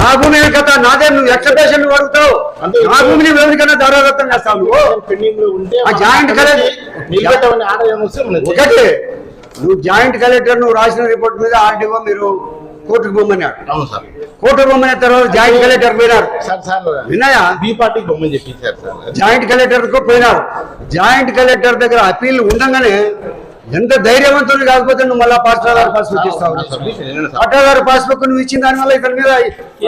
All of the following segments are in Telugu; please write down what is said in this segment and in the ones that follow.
నా భూమి కథ నాదే నువ్వు ఎక్స్పెక్టేషన్ నువ్వు అడుగుతావు. నా భూమిని ఎవరికైనా దారాదత్తం చేస్తావు నువ్వు పెండింగ్లో ఉంటే ఆ జాయింట్ కలెక్టర్ ఒకటి నువ్వు జాయింట్ కలెక్టర్ నువ్వు రాసిన రిపోర్ట్ మీద ఆర్డీఓ మీరు కోర్టుకు సార్. కోర్టుకు పొమ్మన్న తర్వాత జాయింట్ కలెక్టర్ పోయినారు. సార్ సార్ విన్నాయా? బి పార్టీకి బొమ్మని చెప్పించారు సార్. జాయింట్ కలెక్టర్కు పోయినారు. జాయింట్ కలెక్టర్ దగ్గర అప్పీల్ ఉండగానే ఎంత ధైర్యవంతుడు కాకపోతే నువ్వు మళ్ళా పాస్టర్ పాస్బుక్ ఇస్తావు పట్టాదారు పాస్బుక్ నువ్వు ఇచ్చిన దాని వల్ల ఇతని మీద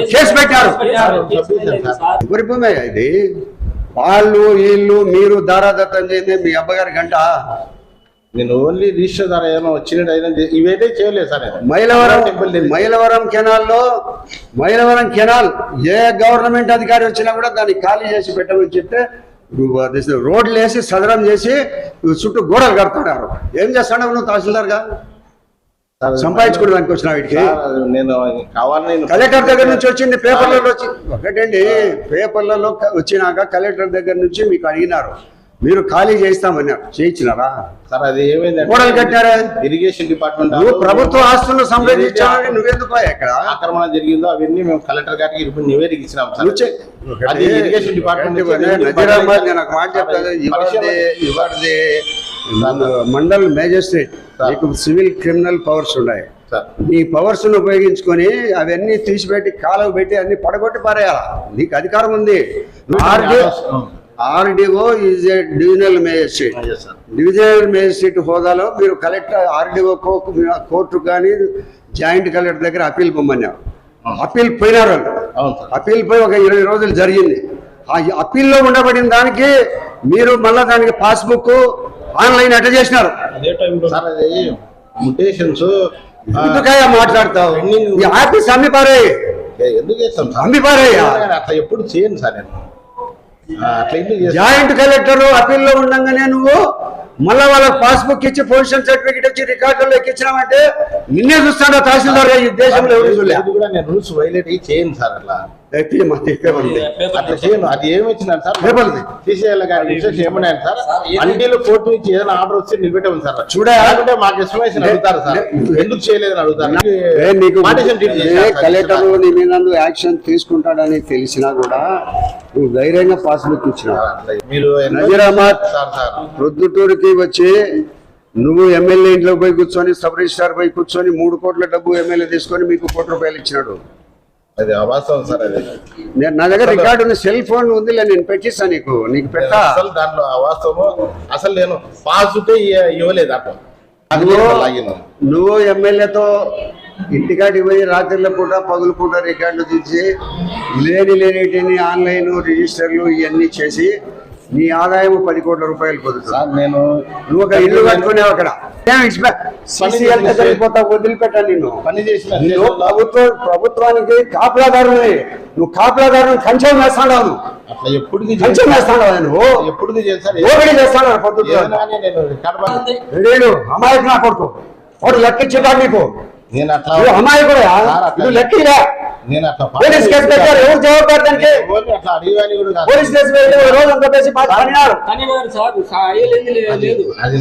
కేసు పెట్టారు. ఎవరి భూమే ఇది? వాళ్ళు వీళ్ళు మీరు దారాదత్తం చేస్తే మీ అబ్బగారి గంట. నేను ఓన్లీ రిజిస్టర్ ద్వారా ఏమైనా వచ్చినట్టు ఇవైతే చేయలేదు సార్ మైలవరం. మైలవరం కెనాల్లో మైలవరం కెనాల్ ఏ గవర్నమెంట్ అధికారి వచ్చినా కూడా దాన్ని ఖాళీ చేసి పెట్టమని చెప్తే రోడ్లు వేసి సదరం చేసి చుట్టూ గోడలు కడుతున్నారు ఏం చేస్తాడు నువ్వు తహసీల్దార్గా? సంపాదించుకోవడానికి వచ్చిన వీటికి? నేను కావాలని కలెక్టర్ దగ్గర నుంచి వచ్చింది పేపర్లలో వచ్చి ఒకటండి పేపర్లలో వచ్చినాక కలెక్టర్ దగ్గర నుంచి మీకు అడిగినారు. మీరు ఖాళీ చేస్తామన్నారు చేయించినారా? సార్ అది ఏమైందంటే గోడలు కట్టారా? ఇరిగేషన్ డిపార్ట్మెంట్ నువ్వు ప్రభుత్వ ఆస్తులను సంరక్షించాలని నువ్వెందుకు ఇక్కడ? ఆక్రమణ జరిగిందో అవన్నీ మేము కలెక్టర్ గారికి ఇప్పుడు నివేదిక ఇచ్చినాం సార్. అది ఇరిగేషన్ డిపార్ట్మెంట్ నేను ఒక మాట చెప్తాను ఇవాళది మండల్ మేజిస్ట్రేట్ నీకు సివిల్ క్రిమినల్ పవర్స్ ఉన్నాయి. నీ పవర్స్ ఉపయోగించుకొని అవన్నీ తీసిపెట్టి కాలువ పెట్టి అన్ని పడగొట్టి పారేయాల? నీకు అధికారం ఉంది. RDO is a divisional magistrate. Divisional magistrate హోదాలో మీరు కలెక్టర్ ఆర్డీఓ కోర్టు కానీ జాయింట్ కలెక్టర్ దగ్గర అప్పీల్ పొమ్మన్నారు అప్పీల్ పోయినారు వాళ్ళు. అవును సార్. అప్పీల్ పోయి ఒక ఇరవై రోజులు జరిగింది. ఆ అప్పీల్లో ఉండబడిన దానికి మీరు మళ్ళా దానికి పాస్బుక్ ఆన్లైన్ అట్ట చేసినారు. సార్ అది ముటేషన్స్ ఎందుకయ్యా మాట్లాడతావు? ఈ ఆఫీస్ అమ్మి ఎందుకు చేస్తాం అమ్మి పారేయ్యా ఎప్పుడు చేయను సార్ నేను ఆ, అట్లా ఎందుకు చేస్తాను జాయింట్ కలెక్టర్ అప్పీల్లో ఉండగానే నువ్వు మళ్ళా వాళ్ళకి పాస్బుక్ ఇచ్చి పొజిషన్ సర్టిఫికేట్ ఇచ్చి రికార్డులో ఎక్కించినామంటే నిన్నే చూస్తాడు తహసీల్దార్ ఈ దేశంలో ఎవరు రూల్స్ వైలేట్ చేయను సార్ అట్లా. ఎత్తి మా తిప్పే ఉంది. అట్లా చేయను. అది ఏమి వచ్చినాను సార్ పేపర్ది. తీసేయాలి కానీ ఇన్స్ట్రక్షన్ ఏమన్నాను సార్. అంటీలో కోర్టు నుంచి ఏదైనా ఆర్డర్ వస్తే నిలబెట్టమని సార్. చూడా. లేకుంటే మాకు ఎక్స్ప్లెనేషన్ అడుగుతారు సార్. ఎందుకు చేయలేదని అడుగుతారు. కలెక్టర్ నీ మీద యాక్షన్ తీసుకుంటాడని తెలిసినా కూడా నువ్వు ధైర్యంగా పాస్బుక్ ఇచ్చినావు. మీరు నజీరాబాద్ సార్ సార్. ప్రొద్దుటూరుకి వచ్చి నువ్వు ఎమ్మెల్యే ఇంట్లో పోయి కూర్చొని సబ్ రిజిస్టార్ పోయి కూర్చొని మూడు కోట్ల డబ్బు ఎమ్మెల్యే తీసుకొని మీకు కోటి రూపాయలు ఇచ్చినాడు. అది అవాస్తవం సార్ అది. నేను నా దగ్గర రికార్డు ఉంది సెల్ ఫోన్ ఉందిలే నేను పెట్టిస్తా నీకు నీకు పెట్టా అసలు దాంట్లో అవాస్తవం అసలు నేను పాస్ ఉంటే ఇ- ఇవ్వలేదు అట్లా. నువ్వు ఎమ్మెల్యేతో ఇంటికాడికి పోయి రాత్రిళ్ళ పూట పగులు పూట రికార్డులు తీసి లేని లేనిటిని ఆన్లైన్ రిజిస్టర్లు ఇవన్నీ చేసి నీ ఆదాయం పది కోట్ల రూపాయలు పొందుతుంది సార్ నేను నువ్వు ఒక ఇల్లు కట్టుకునేవు అక్కడ? ఏం ఇచ్చిపో- CCL దగ్గర వెళ్ళిపోతావు, వదిలిపెట్టా నిన్ను. పని చేసిన నువ్వు ప్రభుత్వ ప్రభుత్వానికి కాపలాదారుని నువ్వు కాపలాదారుని కంచెం అట్లా ఎప్పటికీ కంచెం నువ్వు? ఎప్పటికీ ఓపిడి చేస్తాడు నేను అమాయకు నా కొడుకు. వాడు లెక్కించుతాడు నీకు? నేను అట్లా అమాయకుడే? నువ్వు నేను అట్లా పోలీస్ కేసు పెట్టారు. ఎవరు దానికి అట్లా కూడా. పోలీస్ పెట్టి రోజు అంతా అది